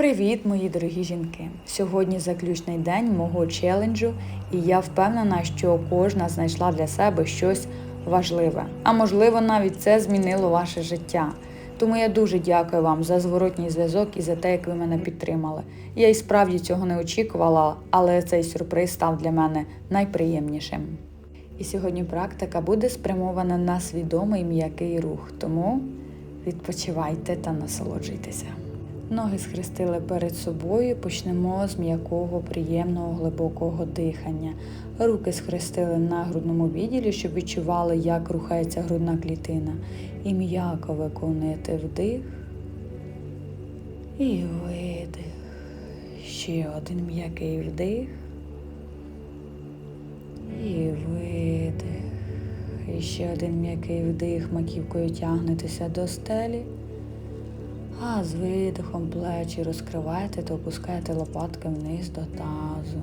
Привіт, мої дорогі жінки! Сьогодні заключний день мого челенджу, і я впевнена, що кожна знайшла для себе щось важливе. А можливо, навіть це змінило ваше життя. Тому я дуже дякую вам за зворотній зв'язок і за те, як ви мене підтримали. Я і справді цього не очікувала, але цей сюрприз став для мене найприємнішим. І сьогодні практика буде спрямована на свідомий м'який рух, тому відпочивайте та насолоджуйтеся. Ноги схрестили перед собою, почнемо з м'якого, приємного, глибокого дихання. Руки схрестили на грудному відділі, щоб відчували, як рухається грудна клітина. І м'яко виконуєте вдих і видих. Ще один м'який вдих. І видих. І ще один м'який вдих, маківкою тягнетеся до стелі. А з видихом плечі розкриваєте та опускаєте лопатки вниз до тазу.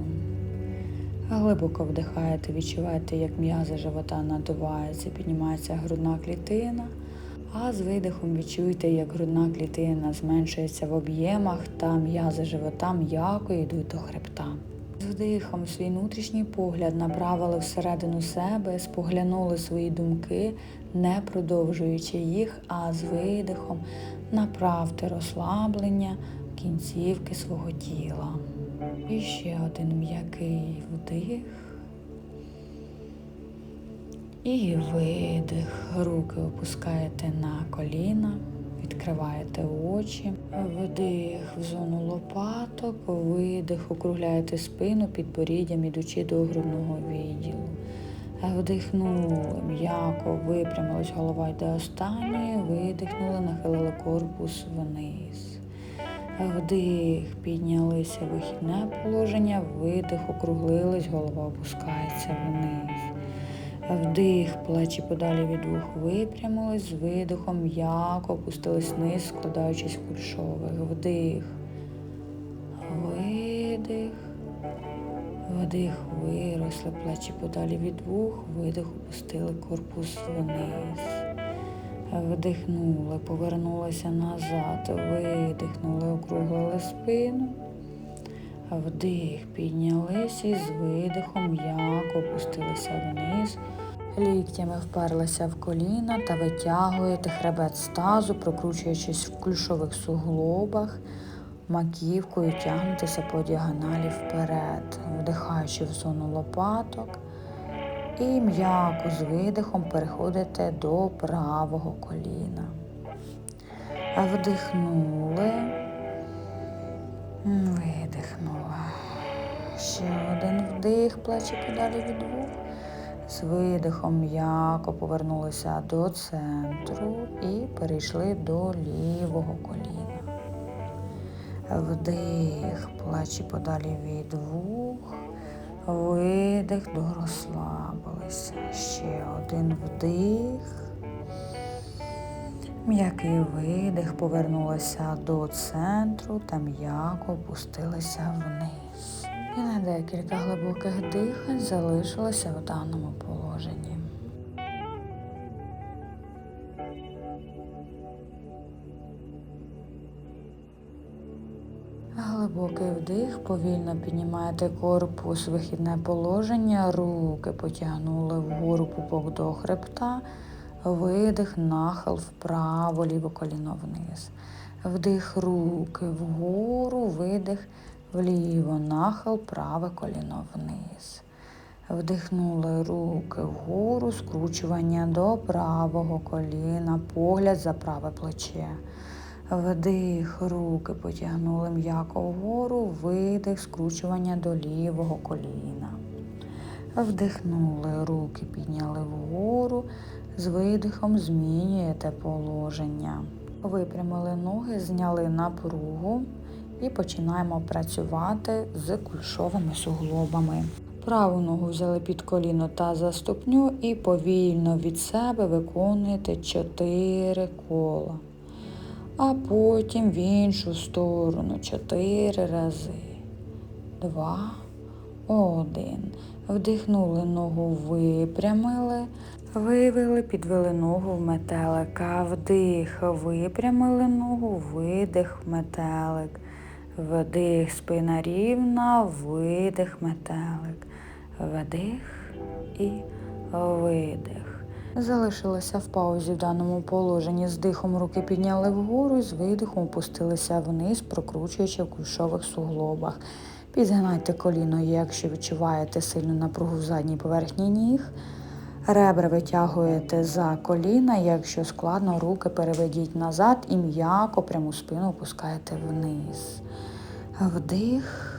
Глибоко вдихаєте, відчуваєте, як м'язи живота надуваються, піднімається грудна клітина. А з видихом відчуєте, як грудна клітина зменшується в об'ємах та м'язи живота м'яко йдуть до хребта. З вдихом свій внутрішній погляд направили всередину себе, споглянули свої думки, не продовжуючи їх, а з видихом направте розслаблення кінцівки свого тіла. І ще один м'який вдих. І видих. Руки опускаєте на коліна, відкриваєте очі, вдих в зону лопаток, видих, округляєте спину під поріддям, ідучи до грудного відділу. Вдихнули, м'яко випрямилась голова йде останньої, видихнули, нахилили корпус вниз. Вдих, піднялися вихідне положення, видих, округлились, голова опускається вниз. Вдих, плечі подалі від вух випрямились, з видихом м'яко опустились вниз, складаючись в кульшових. Вдих, видих. Вдих, виросли, плечі подалі від вух, видих, опустили корпус вниз. Вдихнули, повернулися назад, видихнули, округлили спину. Вдих, піднялися і з видихом м'яко опустилися вниз. Ліктями вперлися в коліна та витягуєте хребет з тазу, прокручуючись в кульшових суглобах маківкою тягнутися по діагоналі вперед, вдихаючи в зону лопаток. І м'яко з видихом переходите до правого коліна. Вдихнули, видихнули. Ще один вдих, плечі подалі від вух. З видихом м'яко повернулися до центру і перейшли до лівого коліна. Вдих, плечі подалі від вух, видих, дорозслабилися. Ще один вдих. М'який видих, повернулися до центру та м'яко опустилися вниз. І на декілька глибоких дихань залишилося в даному положенні. Глибокий вдих, повільно піднімаєте корпус, вихідне положення, руки потягнули вгору пупок до хребта, видих, нахил вправо, ліве коліно вниз. Вдих руки вгору, видих вліво, нахил, праве коліно вниз. Вдихнули руки вгору, скручування до правого коліна, погляд за праве плече. Вдих, руки потягнули м'яко вгору, видих, скручування до лівого коліна. Вдихнули, руки підняли вгору, з видихом змінюєте положення. Випрямили ноги, зняли напругу і починаємо працювати з кульшовими суглобами. Праву ногу взяли під коліно та за ступню і повільно від себе виконуєте 4 кола а потім в іншу сторону чотири рази. Два, один. Вдихнули ногу, випрямили, вивели, підвели ногу в метелика. Вдих, випрямили ногу, видих, метелик. Вдих, спина рівна, видих, метелик. Вдих і видих. Залишилися в паузі в даному положенні. З дихом руки підняли вгору, і з видихом опустилися вниз, прокручуючи в кульшових суглобах. Підгинайте коліно, якщо відчуваєте сильну напругу в задній поверхні ніг. Ребра витягуєте за коліна, якщо складно, руки переведіть назад і м'яко пряму спину опускаєте вниз. Вдих.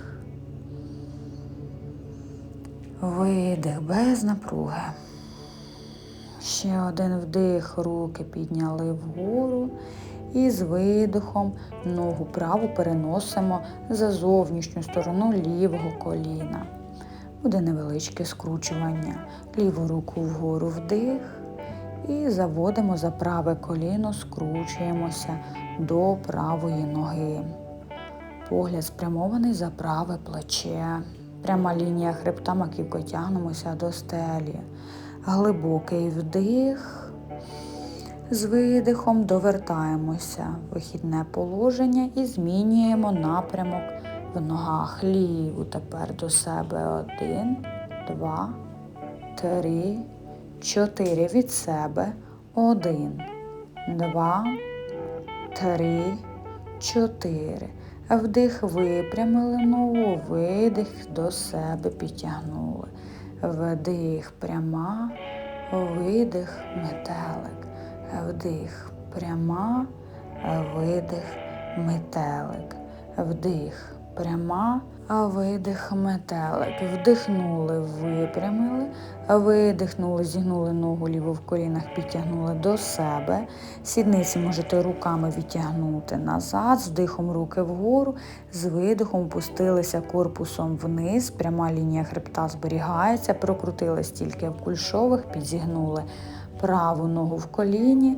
Видих без напруги. Ще один вдих, руки підняли вгору. І з видихом ногу праву переносимо за зовнішню сторону лівого коліна. Буде невеличке скручування. Ліву руку вгору вдих. І заводимо за праве коліно, скручуємося до правої ноги. Погляд спрямований за праве плече. Пряма лінія хребта маківкою тягнемося до стелі. Глибокий вдих. З видихом довертаємося в вихідне положення і змінюємо напрямок в ногах. Ліву тепер до себе. Один, два, три, чотири. Від себе. Один, два, три, чотири. Вдих випрямили ногу, видих до себе підтягнули. Вдих пряма, видих метелик. Вдих пряма, видих метелик. Вдих пряма, видих метелик. Вдихнули, випрямили, видихнули, зігнули ногу ліву в колінах, підтягнули до себе. Сідниці можете руками відтягнути назад, з вдихом руки вгору, з видихом опустилися корпусом вниз, пряма лінія хребта зберігається, прокрутились тільки в кульшових, підзігнули праву ногу в коліні.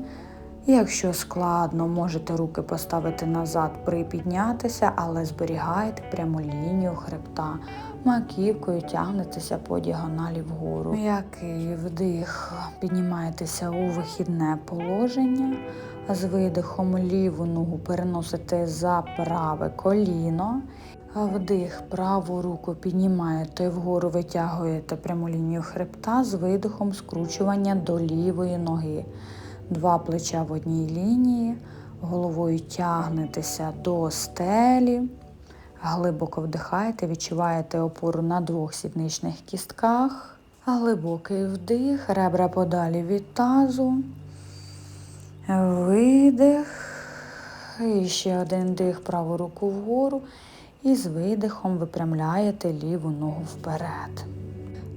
Якщо складно, можете руки поставити назад, припіднятися, але зберігайте пряму лінію хребта. Маківкою тягнетеся по діагоналі вгору. М'який вдих, піднімаєтеся у вихідне положення. З видихом ліву ногу переносите за праве коліно. Вдих, праву руку піднімаєте вгору, витягуєте пряму лінію хребта з видихом скручування до лівої ноги. Два плеча в одній лінії, головою тягнетеся до стелі, глибоко вдихаєте, відчуваєте опору на двох сідничних кістках. Глибокий вдих, ребра подалі від тазу. Видих. І ще один дих, праву руку вгору. І з видихом випрямляєте ліву ногу вперед.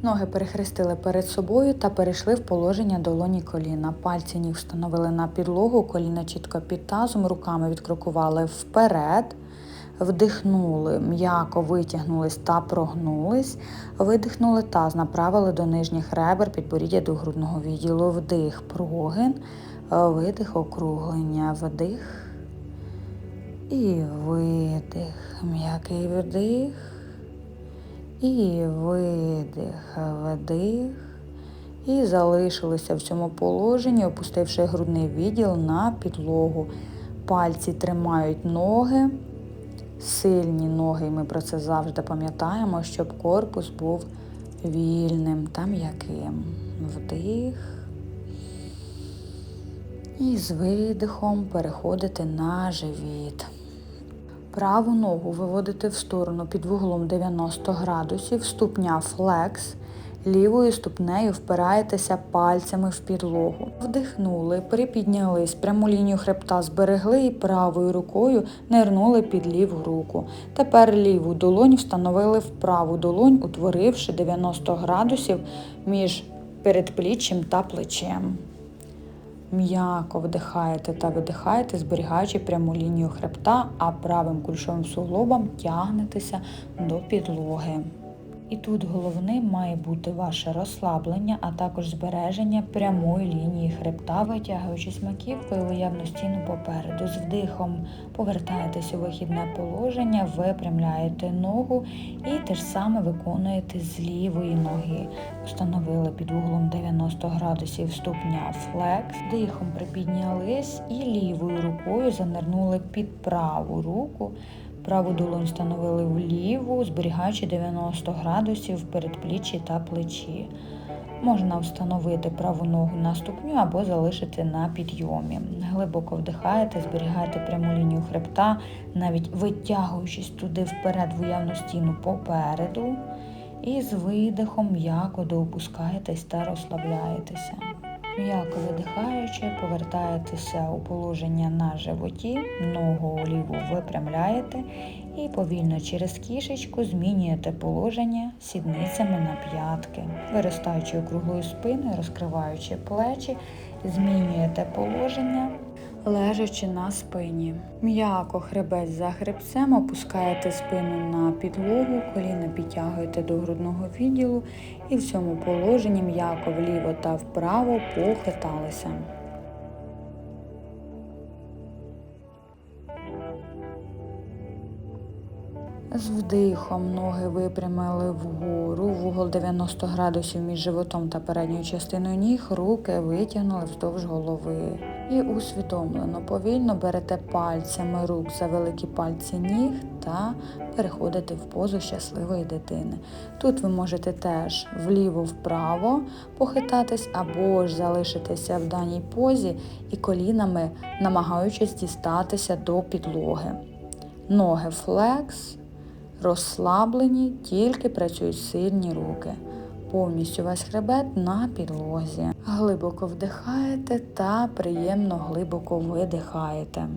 Ноги перехрестили перед собою та перейшли в положення долоні коліна. Пальці ніг встановили на підлогу, коліна чітко під тазом, руками відкрокували вперед, вдихнули, м'яко витягнулись та прогнулись, видихнули таз, направили до нижніх ребер, підборіддя до грудного відділу, вдих, прогин, видих, округлення, вдих. І видих, м'який вдих. І видих, вдих. І залишилися в цьому положенні, опустивши грудний відділ на підлогу. Пальці тримають ноги, сильні ноги, і ми про це завжди пам'ятаємо, щоб корпус був вільним та м'яким. Вдих. І з видихом переходити на живіт. Праву ногу виводите в сторону під вуглом 90 градусів, ступня флекс. Лівою ступнею впираєтеся пальцями в підлогу. Вдихнули, припіднялись, пряму лінію хребта зберегли і правою рукою нирнули під ліву руку. Тепер ліву долонь встановили в праву долонь, утворивши 90 градусів між передпліччям та плечем. М'яко вдихаєте та видихаєте, зберігаючи пряму лінію хребта, а правим кульшовим суглобом тягнетеся до підлоги. І тут головним має бути ваше розслаблення, а також збереження прямої лінії хребта, витягуючись маківкою уявну стіну попереду. З вдихом повертаєтесь у вихідне положення, випрямляєте ногу і те ж саме виконуєте з лівої ноги. Встановили під углом 90 градусів ступня флекс, дихом припіднялись і лівою рукою занирнули під праву руку Праву долонь встановили в ліву, зберігаючи 90 градусів в передпліччі та плечі. Можна встановити праву ногу на ступню або залишити на підйомі. Глибоко вдихаєте, зберігаєте пряму лінію хребта, навіть витягуючись туди вперед в уявну стіну попереду. І з видихом м'яко доопускаєтесь та розслабляєтеся. М'яко видихаючи, повертаєтеся у положення на животі, ногу ліву випрямляєте і повільно через кішечку змінюєте положення сідницями на п'ятки. Виростаючи округлою спиною, розкриваючи плечі, змінюєте положення. Лежачи на спині. М'яко хребець за хребцем, опускаєте спину на підлогу, коліна підтягуєте до грудного відділу і в цьому положенні м'яко вліво та вправо похиталися. З вдихом ноги випрямили вгору, в угол 90 градусів між животом та передньою частиною ніг, руки витягнули вздовж голови. І усвідомлено повільно берете пальцями рук за великі пальці ніг та переходите в позу щасливої дитини. Тут ви можете теж вліво-вправо похитатись або ж залишитися в даній позі і колінами намагаючись дістатися до підлоги. Ноги флекс. Розслаблені, тільки працюють сильні руки. Повністю весь хребет на підлозі. Глибоко вдихаєте та приємно глибоко видихаєте.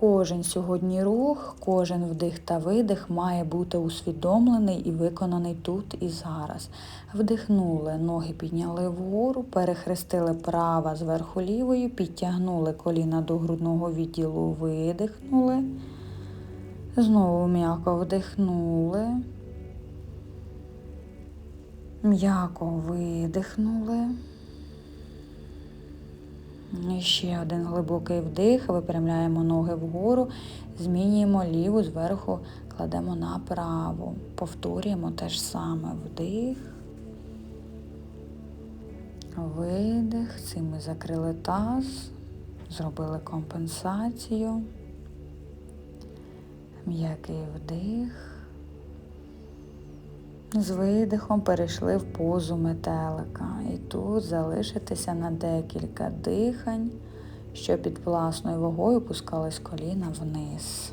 Кожен сьогодні рух, кожен вдих та видих має бути усвідомлений і виконаний тут і зараз. Вдихнули, ноги підняли вгору, перехрестили права зверху лівою, підтягнули коліна до грудного відділу, видихнули. Знову м'яко вдихнули. М'яко видихнули. І ще один глибокий вдих, випрямляємо ноги вгору, змінюємо ліву зверху, кладемо на праву. Повторюємо те ж саме вдих. Видих. Цим ми закрили таз, зробили компенсацію. М'який вдих. З видихом перейшли в позу метелика. І тут залишитися на декілька дихань, що під власною вагою пускались коліна вниз.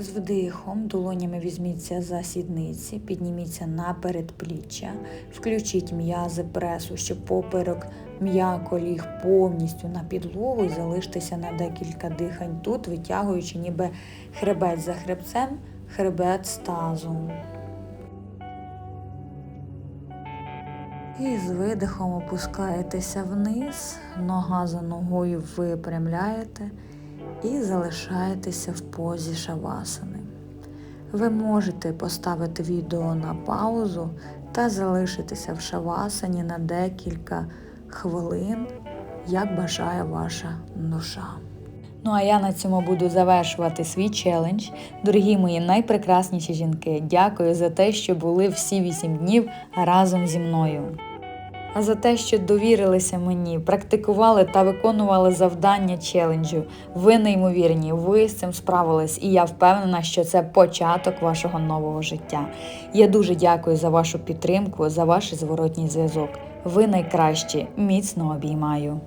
З вдихом долонями візьміться за сідниці, підніміться на передпліччя, включіть м'язи пресу, щоб поперек м'яко ліг повністю на підлогу і залиштеся на декілька дихань тут, витягуючи ніби хребет за хребцем, хребет з. І з видихом опускаєтеся вниз, нога за ногою випрямляєте і залишаєтеся в позі шавасани. Ви можете поставити відео на паузу та залишитися в шавасані на декілька хвилин, як бажає ваша душа. Ну а я на цьому буду завершувати свій челендж. Дорогі мої найпрекрасніші жінки, дякую за те, що були всі вісім днів разом зі мною а за те, що довірилися мені, практикували та виконували завдання челенджу. Ви неймовірні, ви з цим справились, і я впевнена, що це початок вашого нового життя. Я дуже дякую за вашу підтримку, за ваш зворотній зв'язок. Ви найкращі, міцно обіймаю.